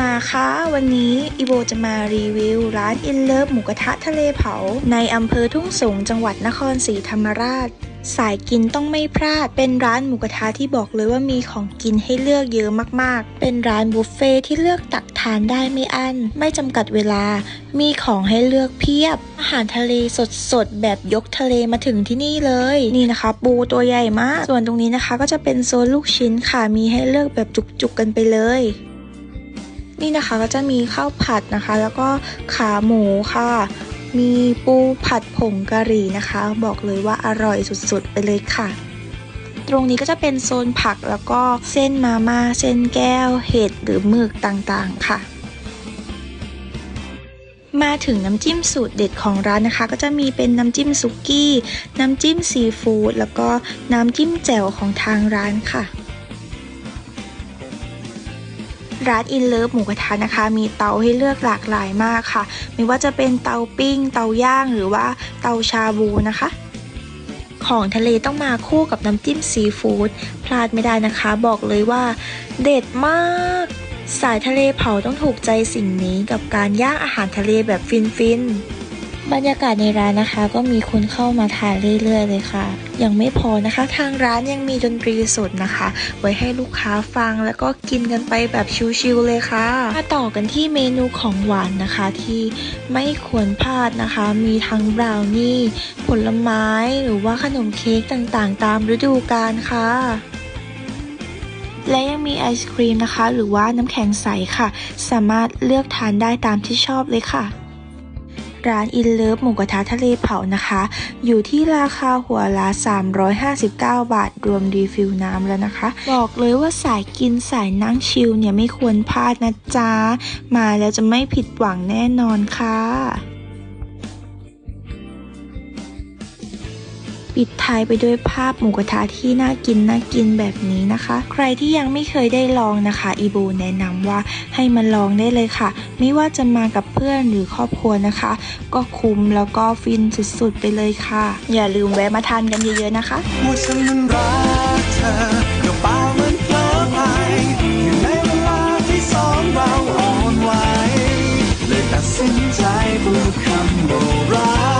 มาคะวันนี้อีโบจะมารีวิวร้านอินเลิฟหมูกระทะทะเลเผา ในอำเภอทุ่งสงจังหวัดนครศรีธรรมราช สายกินต้องไม่พลาด เป็นร้านหมูกระทะที่บอกเลยว่ามีของกินให้เลือกเยอะมากๆ เป็นร้านบุฟเฟ่ที่เลือกตักทานได้ไม่อั้น ไม่จำกัดเวลา มีของให้เลือกเพียบ อาหารทะเลสดๆ แบบยกทะเลมาถึงที่นี่เลย นี่นะคะ ปูตัวใหญ่มาก ส่วนตรงนี้นะคะ ก็จะเป็นโซนลูกชิ้นค่ะ มีให้เลือกแบบจุกๆกันไปเลย นี่นะคะก็จะมีข้าวผัดนะคะ แล้วก็ขาหมูค่ะ มีปูผัดผงกะหรี่นะคะ บอกเลยว่าอร่อยสุดๆ ไปเลยค่ะ ตรงนี้ก็จะเป็นโซนผักแล้วก็เส้นมาม่าเส้นแก้ว เห็ดหรือหมึกต่างๆค่ะมาถึงน้ำจิ้มสูตรเด็ดของร้านนะคะ ก็จะมีเป็นน้ำจิ้มซุกี้ น้ำจิ้มซีฟู้ดแล้วก็น้ำจิ้มแจ่วของทางร้านค่ะ ร้านอินเลิฟหมูกระทะนะคะ มีเตาให้เลือกหลากหลายมากค่ะ ไม่ว่าจะเป็นเตาปิ้ง เตาย่างหรือว่าเตาชาบูนะคะ ของทะเลต้องมาคู่กับน้ำจิ้มซีฟู้ดพลาดไม่ได้นะคะ บอกเลยว่า เด็ดมาก สายทะเลเผาต้องถูกใจสิ่งนี้กับการย่างอาหารทะเลแบบฟินๆ บรรยากาศในร้านนะคะก็มีคนเข้ามาทานเรื่อยๆเลยค่ะ ยังไม่พอนะคะ ทางร้านยังมีดนตรีสดนะคะ ไว้ให้ลูกค้าฟังแล้วก็กินกันไปแบบชิลๆเลยค่ะ มาต่อกันที่เมนูของหวานนะคะที่ไม่ควรพลาดนะคะ มีทั้งบราวนี่ผลไม้หรือว่าขนมเค้กต่างๆ ตามฤดูกาลค่ะและยังมีไอศครีมนะคะ หรือว่าน้ำแข็งใสค่ะ สามารถเลือกทานได้ตามที่ชอบเลยค่ะ ร้านอินเลิฟหมูกระทะทะเลเผานะคะ อยู่ที่ราคาหัวละ359 บาท รวมรีฟิลน้ำแล้วนะคะ บอกเลยว่าสายกินสายนั่งชิลเนี่ยไม่ควรพลาดนะจ๊ะ มาแล้วจะไม่ผิดหวังแน่นอนค่ะ ปิดท้ายไปด้วยภาพหมูกระทะที่น่ากินน่ากินแบบนี้นะคะ ใครที่ยังไม่เคยได้ลองนะคะอีบูแนะนำว่าให้มาลองได้เลยค่ะ ไม่ว่าจะมากับเพื่อนหรือครอบครัวนะคะ ก็คุ้มแล้วก็ฟินสุดๆไปเลยค่ะ อย่าลืมแวะมาทานกันเยอะๆนะคะว่าฉันนั้นรักเธอก็เปล่ามันเพลอไปอยู่ในเวลาที่สองเราอ่อนไหวเลยตัดสินใจพูด